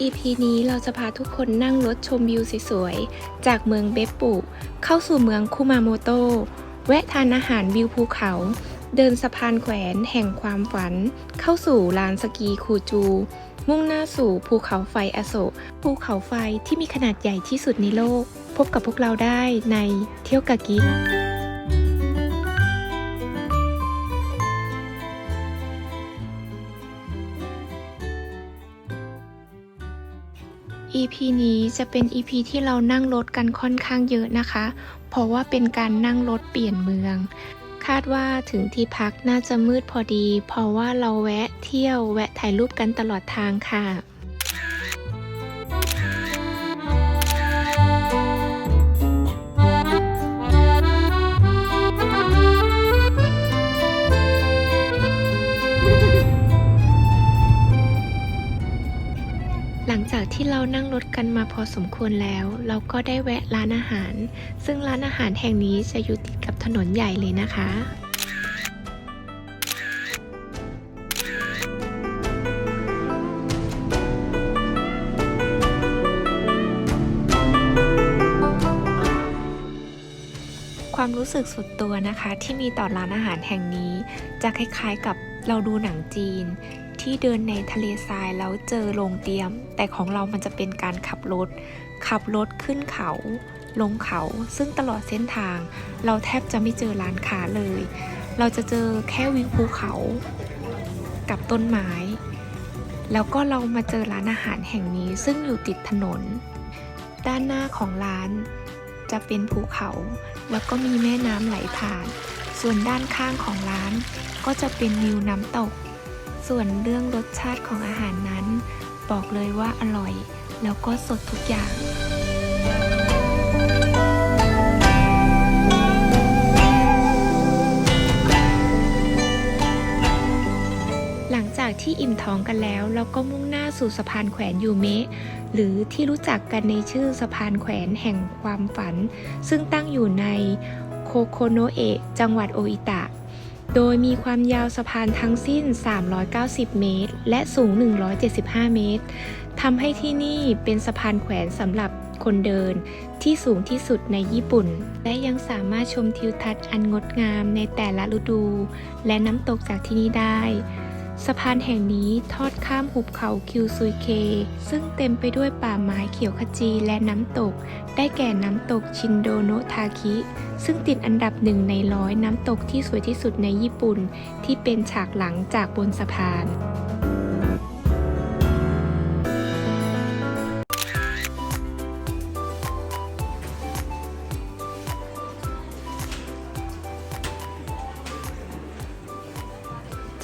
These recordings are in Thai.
EP นี้เราจะพาทุกคนนั่งรถชมวิวสวยๆ จากเมืองเบปปุเข้าสู่เมืองคุมาโมโตแวะทานอาหารวิวภูเขา เดินสะพานแขวนแห่งความฝัน เข้าสู่ลานสกีคูจู มุ่งหน้าสู่ภูเขาไฟอโศกภูเขาไฟที่มีขนาดใหญ่ที่สุดในโลก พบกับพวกเราได้ในเที่ยวกากิ EP นี้จะเป็น EP ที่เรานั่งรถกันค่อนข้างเยอะนะคะ เพราะว่าเป็นการนั่งรถเปลี่ยนเมือง คาดว่าถึงที่พักน่าจะมืดพอดี เพราะว่าเราแวะเที่ยวแวะถ่ายรูปกันตลอดทางค่ะ เรานั่งรถกันมาพอสมควรแล้ว เราก็ได้แวะร้านอาหาร ซึ่งร้านอาหารแห่งนี้จะอยู่ติดกับถนนใหญ่เลยนะคะความรู้สึกสุดตัวนะคะที่มีต่อร้านอาหารแห่งนี้ จะคล้ายๆกับเราดูหนังจีน ที่เดินในทะเลทรายแล้วเจอโรงเตรียม แต่ของเรามันจะเป็นการขับรถ ขับรถขึ้นเขา ลงเขา ซึ่งตลอดเส้นทาง เราแทบจะไม่เจอร้านค้าเลย เราจะเจอแค่วิวภูเขา กับต้นไม้ แล้วก็เรามาเจอร้านอาหารแห่งนี้ซึ่งอยู่ติดถนน ด้านหน้าของร้านจะเป็นภูเขา แล้วก็มีแม่น้ำไหลผ่าน ส่วนด้านข้างของร้านก็จะเป็นวิวน้ำตก ส่วนเรื่องรสชาติของอาหารนั้น บอกเลยว่าอร่อย แล้วก็สดทุกอย่างหลังจากที่อิ่มท้องกันแล้วเราก็มุ่งหน้าสู่สะพานแขวนยูเมะหรือที่รู้จักกันในชื่อสะพานแขวนแห่งความฝัน ซึ่งตั้งอยู่ในโคโคโนเอะจังหวัดโออิตะ โดยมีความยาวสะพานทั้งสิ้น 390 เมตร และสูง 175 เมตร ทำให้ที่นี่เป็นสะพานแขวนสำหรับคนเดินที่สูงที่สุดในญี่ปุ่น และยังสามารถชมทิวทัศน์อันงดงามในแต่ละฤดู และน้ำตกจากที่นี่ได้ สะพานแห่งนี้ทอดข้ามหุบเขาคิวซุยเค ซึ่งเต็มไปด้วยป่าไม้เขียวขจีและน้ำตก ได้แก่น้ำตกชินโดโนทาคิ ซึ่งติดอันดับหนึ่งในร้อยน้ำตกที่สวยที่สุดในญี่ปุ่น ที่เป็นฉากหลังจากบนสะพาน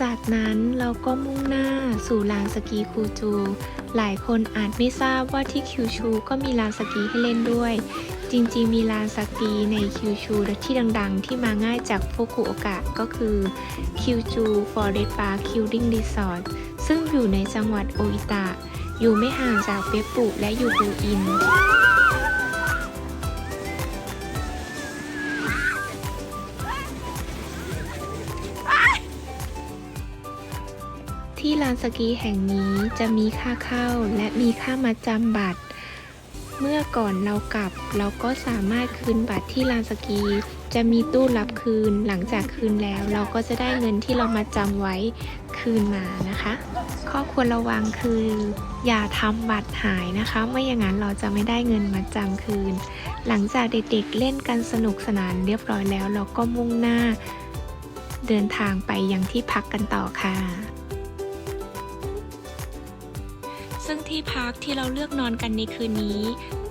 จากนั้นเราก็มุ่งหน้าสู่ลานสกีคูจู หลายคนอาจไม่ทราบว่าที่คิวชูก็มีลานสกีให้เล่นด้วย จริงๆ มีลานสกีในคิวชูและที่ดังๆ ที่มาง่ายจากฟุกุโอกะก็คือคิวจูฟอร์เรสต์ปาร์คิวดิ้งรีสอร์ทซึ่งอยู่ในจังหวัดโออิตะ อยู่ไม่ห่างจากเปปปุและยูบูอิน ที่ลานสกีแห่งนี้จะมีค่าเข้าและมีค่ามาจำบัตร เมื่อก่อนเรากลับเราก็สามารถคืนบัตรที่ลานสกี จะมีตู้รับคืนหลังจากคืนแล้ว เราก็จะได้เงินที่เรามาจำไว้คืนมานะคะ ข้อควรระวังคือ อย่าทำบัตรหายนะคะ ไม่อย่างนั้นเราจะไม่ได้เงินมาจำคืน หลังจากเด็กๆเล่นกันสนุกสนานเรียบร้อยแล้ว เราก็มุ่งหน้าเดินทางไปยังที่พักกันต่อค่ะ ที่พักที่เราเลือกนอนกันในคืนนี้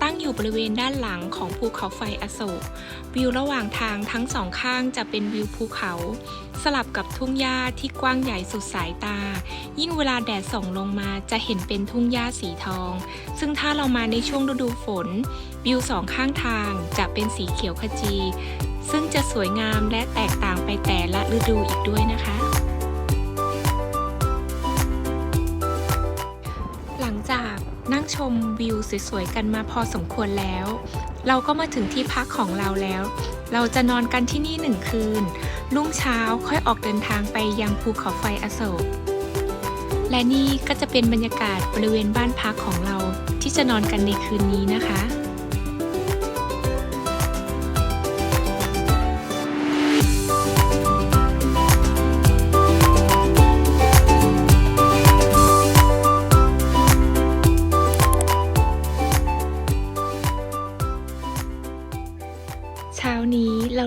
ตั้งอยู่บริเวณด้านหลังของภูเขาไฟอโศก วิวระหว่างทางทั้งสองข้างจะเป็นวิวภูเขา สลับกับทุ่งหญ้าที่กว้างใหญ่สุดสายตา ยิ่งเวลาแดดส่องลงมาจะเห็นเป็นทุ่งหญ้าสีทอง ซึ่งถ้าเรามาในช่วงฤดูฝน วิวสองข้างทางจะเป็นสีเขียวขจี ซึ่งจะสวยงามและแตกต่างไปแต่ละฤดูอีกด้วยนะคะ นั่งชมวิวสวยๆกันมาพอสมควรแล้ว เราก็มาถึงที่พักของเราแล้ว เราจะนอนกันที่นี่หนึ่งคืน รุ่งเช้าค่อยออกเดินทางไปยังภูเขาไฟอโศก และนี่ก็จะเป็นบรรยากาศบริเวณบ้านพักของเราที่จะนอนกันในคืนนี้นะคะ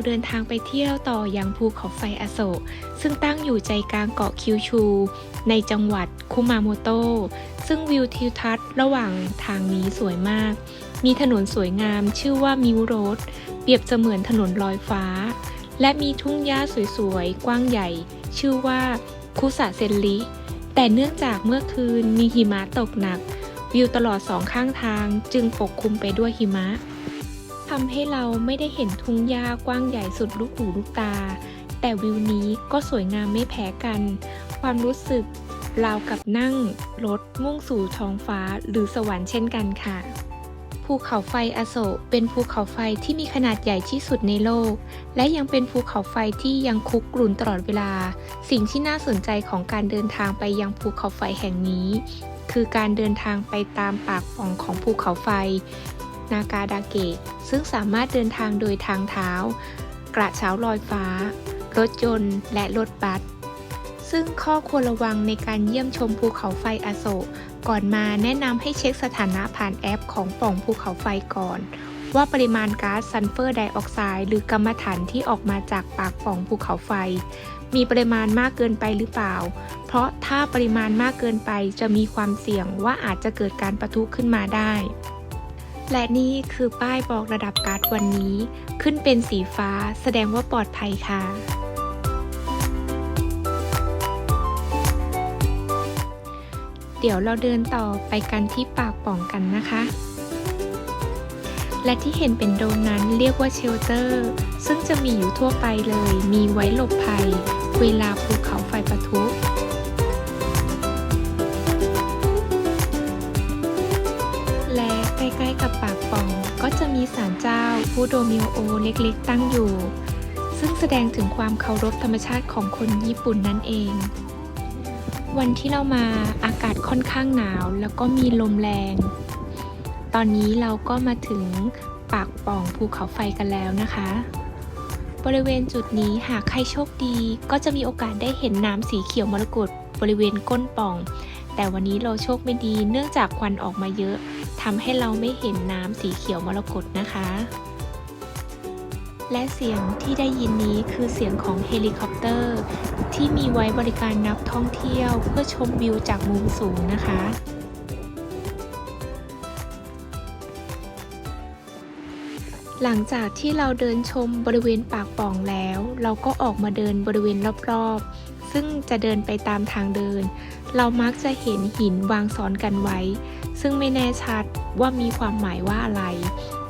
เดินทางไปเที่ยวต่ออยังภูเขาไฟอโศก ซึ่งตั้งอยู่ใจกลางเกาะคิวชู ในจังหวัดคุมาโมโตซึ่งวิวทิวทัศน์ระหว่างทางนี้สวยมาก มีถนนสวยงามชื่อว่ามิวโรดเปรียบเสมือนถนนลอยฟ้า และมีทุ่งหญ้าสวยๆ กว้างใหญ่ ชื่อว่าคุสะเซนลิ แต่เนื่องจากเมื่อคืนมีหิมะตกหนัก วิวตลอดสองข้างทางจึงปกคลุมไปด้วยหิมะ ทำให้เราไม่ได้เห็นทุ่งหญ้ากว้างใหญ่สุดลูกหูลูกตา แต่วิวนี้ก็สวยงามไม่แพ้กัน ความรู้สึกราวกับนั่งรถมุ่งสู่ท้องฟ้าหรือสวรรค์เช่นกันค่ะ ภูเขาไฟอโศกเป็นภูเขาไฟที่มีขนาดใหญ่ที่สุดในโลก และยังเป็นภูเขาไฟที่ยังคุกกรุ่นตลอดเวลา สิ่งที่น่าสนใจของการเดินทางไปยังภูเขาไฟแห่งนี้ คือการเดินทางไปตามปากปล่องของภูเขาไฟ นากาดาเกะซึ่งสามารถเดินทางโดยทางเท้า กระเช้าลอยฟ้า รถยนต์ และรถบัส ซึ่งข้อควรระวังในการเยี่ยมชมภูเขาไฟอโศกก่อนมาแนะนำให้เช็คสถานะผ่านแอปของปล่องภูเขาไฟก่อน ว่าปริมาณก๊าซซัลเฟอร์ไดออกไซด์หรือกรรมฐานที่ออกมาจากปากปล่องภูเขาไฟ มีปริมาณมากเกินไปหรือเปล่า เพราะถ้าปริมาณมากเกินไปจะมีความเสี่ยงว่าอาจจะเกิดการประทุขึ้นมาได้ และนี่คือป้ายบอกระดับก๊าซวันนี้ ขึ้นเป็นสีฟ้าแสดงว่าปลอดภัยค่ะ เดี๋ยวเราเดินต่อไปกันที่ปากป่องกันนะคะ และที่เห็นเป็นโดมนั้นเรียกว่าเชลเตอร์ ซึ่งจะมีอยู่ทั่วไปเลย มีไว้หลบภัย เวลาภูเขาไฟปะทุ กล้ๆกับปากป่องก็จะมีศาลเจ้าฟูโดมิโอโอเล็กๆ ตั้งอยู่ ซึ่งแสดงถึงความเคารพธรรมชาติของคนญี่ปุ่นนั่นเอง วันที่เรามาอากาศค่อนข้างหนาวแล้วก็มีลมแรง ตอนนี้เราก็มาถึงปากป่องภูเขาไฟกันแล้วนะคะ บริเวณจุดนี้หากใครโชคดี ก็จะมีโอกาสได้เห็นน้ำสีเขียวมรกตบริเวณก้นป่อง แต่วันนี้เราโชคไม่ดีเนื่องจากควันออกมาเยอะทำให้เราไม่เห็นน้ำสีเขียวมรกตนะคะ และเสียงที่ได้ยินนี้คือเสียงของเฮลิคอปเตอร์ ที่มีไว้บริการนักท่องเที่ยวเพื่อชมวิวจากมุมสูงนะคะหลังจากที่เราเดินชมบริเวณปากป่องแล้ว เราก็ออกมาเดินบริเวณรอบๆ ซึ่งจะเดินไปตามทางเดิน เรามักจะเห็นหินวางซ้อนกันไว้ ซึ่งไม่แน่ชัดว่ามีความหมายว่าอะไร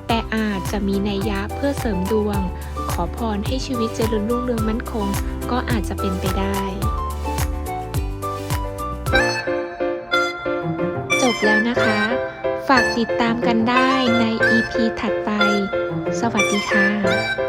แต่อาจจะมีนัยยะเพื่อเสริมดวง ขอพรให้ชีวิตเจริญรุ่งเรืองมั่นคง ก็อาจจะเป็นไปได้จบแล้วนะคะ ฝากติดตามกันได้ใน EP ถัดไป สวัสดีค่ะ